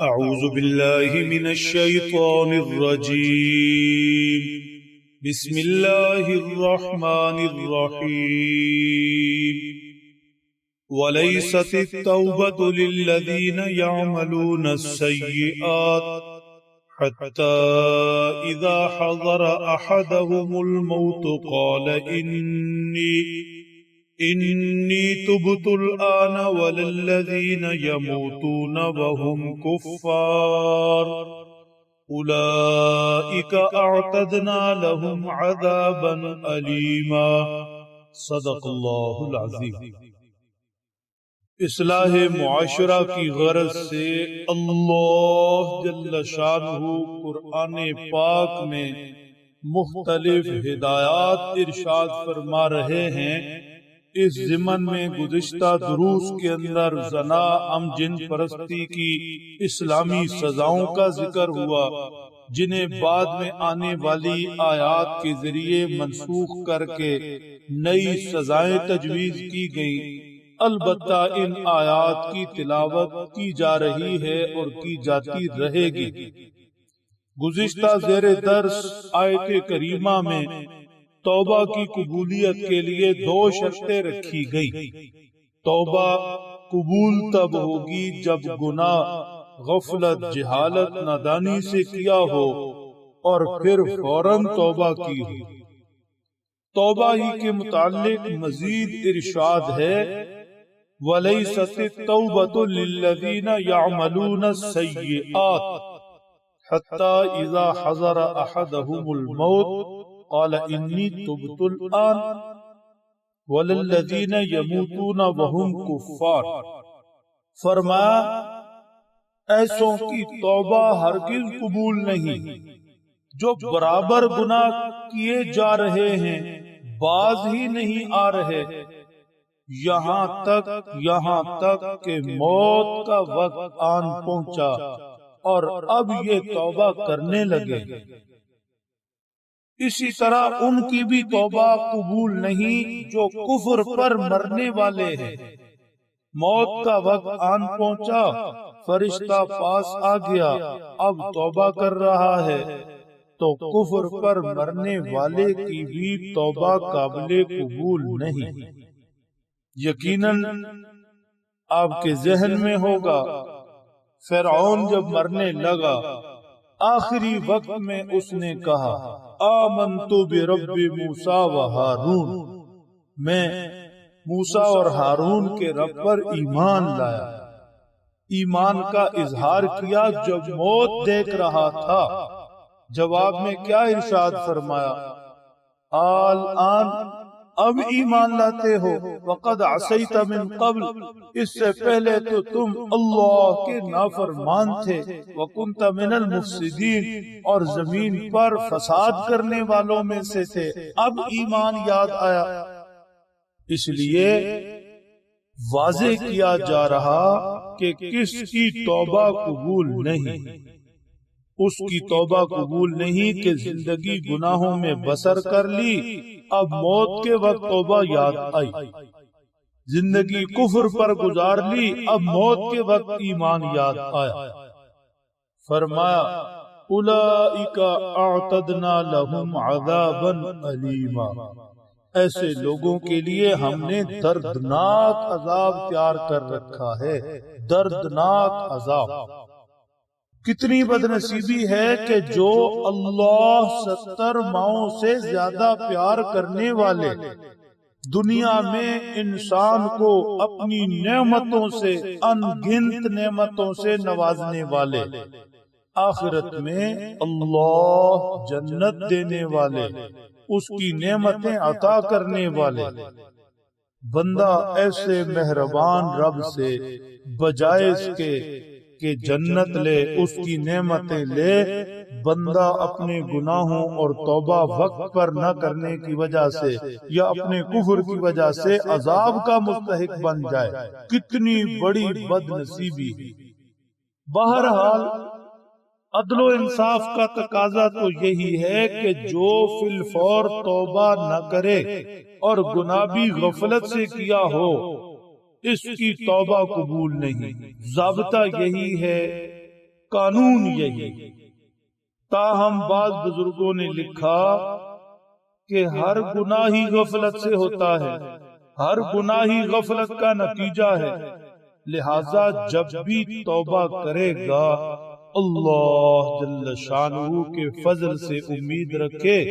أعوذ بالله من الشيطان الرجيم. بسم الله الرحمن الرحيم. وليست التوبة للذين يعملون السيئات حتى إذا حضر أحدهم الموت قال إني إني تبت الآن وللذين يموتون وهم كفار. أولئك أعتدنا لهم عذابا أليما. صدق الله العظيم. اصلاح معاشرہ کی غرض سے اللہ جل شانہ قرآن پاک میں مختلف ہدایات ارشاد فرما رہے ہیں۔ اس ضمن میں گزشتہ دروس کے اندر زنا ام جن پرستی کی اسلامی سزاؤں کا ذکر ہوا، جنہیں بعد میں آنے والی آیات کے ذریعے منسوخ کر کے نئی سزائیں تجویز کی گئیں۔ البتہ ان آیات کی تلاوت کی جا رہی ہے اور کی جاتی رہے گی۔ گزشتہ زیر درس آیت کریمہ میں توبہ کی قبولیت کے لیے دو شرطیں رکھی گئی۔ توبہ قبول تب ہوگی جب گناہ، غفلت، جہالت، نادانی سے کیا ہو اور پھر فوراً توبہ کی ہو۔ توبہ ہی کے متعلق مزید ارشاد ہے وَلَيْسَتِ التَّوْبَةُ لِلَّذِينَ يَعْمَلُونَ السَّيِّئَاتِ حَتَّى إِذَا حَضَرَ أَحَدَهُمُ الْمَوْتِ۔ قال انی تبت الان وللذین یموتون وهم کفار فرمایا ایسوں کی توبہ ہرگز قبول نہیں۔ جو برابر گناہ کیے جا رہے ہیں، باز ہی نہیں آ رہے۔ یہاں تک یہاں تک کہ موت کا وقت آن پہنچا اور اب یہ توبہ کرنے لگے۔ اسی طرح ان کی بھی توبہ قبول نہیں جو کفر پر مرنے والے ہیں۔ موت کا وقت آن پہنچا، فرشتہ پاس آ گیا، اب توبہ کر رہا ہے۔ تو کفر پر مرنے والے کی بھی توبہ قابل قبول نہیں۔ یقیناً آپ کے ذہن میں ہوگا، فرعون جب مرنے لگا، آخری وقت میں اس نے کہا آمنتو برب موسیٰ و ہارون۔ میں موسیٰ اور ہارون کے رب پر ایمان لایا۔ ایمان کا اظہار کیا جب موت دیکھ رہا تھا۔ جواب میں کیا ارشاد فرمایا؟ آل آن اب ایمان لاتے ہو، وقد عصیت من قبل۔ اس سے پہلے تو تم اللہ کے نافرمان تھے۔ وکنت من المفسدین۔ اور زمین پر فساد کرنے والوں میں سے تھے۔ اب ایمان یاد آیا۔ اس لیے واضح کیا جا رہا کہ کس کی توبہ قبول نہیں۔ اس کی توبہ قبول نہیں کہ زندگی گناہوں میں بسر کر لی۔ اب موت کے وقت توبہ یاد آئی۔ زندگی کفر پر گزار لی۔ اب موت کے وقت ایمان یاد آیا۔ فرمایا اعتدنا لهم عذابا علیما ایسے لوگوں کے لیے ہم نے دردناک عذاب تیار کر رکھا ہے۔ دردناک عذاب۔ کتنی بد نصیبی ہے کہ جو اللہ ستر ماؤں سے زیادہ پیار کرنے والے دنیا میں انسان کو اپنی نعمتوں سے ان گنت نعمتوں سے نوازنے والے آخرت میں اللہ جنت دینے والے اس کی نعمتیں عطا کرنے والے بندہ ایسے مہربان رب سے بجائے اس کے کہ جنت لے اس کی نعمتیں لے بندہ اپنے گناہوں اور توبہ وقت پر نہ کرنے کی وجہ سے یا اپنے کفر کی وجہ سے عذاب کا مستحق بن جائے کتنی بڑی بد نصیبی بہرحال عدل و انصاف کا تقاضا تو یہی ہے کہ جو فی الفور توبہ نہ کرے اور گناہ بھی غفلت سے کیا ہو۔ اس کی توبہ قبول نہیں۔ ضابطہ یہی ہے قانون یہی۔ تاہم بعض بزرگوں نے لکھا کہ ہر گناہی غفلت سے ہوتا ہے۔ ہر گناہی غفلت کا نتیجہ ہے۔ لہذا جب بھی توبہ کرے گا اللہ جل شانہ کے فضل سے امید رکھے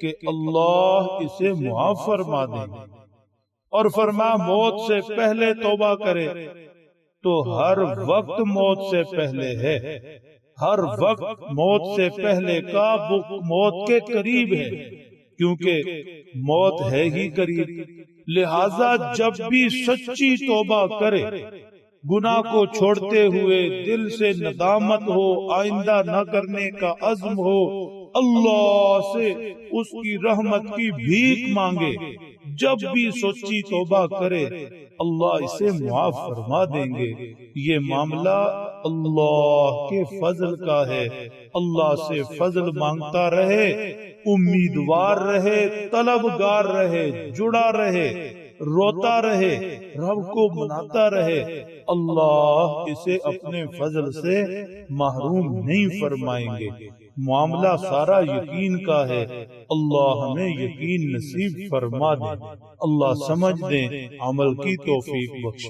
کہ اللہ اسے معاف فرما دے۔ اور فرما موت سے پہلے توبہ کرے۔ تو ہر وقت موت سے پہلے ہے۔ ہر وقت موت سے پہلے کا موت کے قریب ہے۔ کیونکہ موت ہے ہی قریب۔ لہذا جب بھی سچی توبہ کرے۔ گناہ کو چھوڑتے ہوئے دل سے ندامت ہو آئندہ نہ کرنے کا عزم ہو۔ اللہ سے اس کی رحمت کی بھیک مانگے۔ جب بھی سوچی توبہ کرے، اللہ اسے معاف فرما دیں گے۔ یہ معاملہ اللہ کے فضل کا ہے۔ اللہ سے فضل مانگتا رہے، امیدوار رہے، طلبگار رہے، جڑا رہے، روتا رہے، رب کو مناتا رہے۔ اللہ اسے اپنے فضل سے محروم نہیں فرمائیں گے۔ معاملہ سارا یقین کا ہے۔ اللہ ہمیں یقین نصیب فرما دے۔ اللہ سمجھ دیں عمل کی توفیق بخش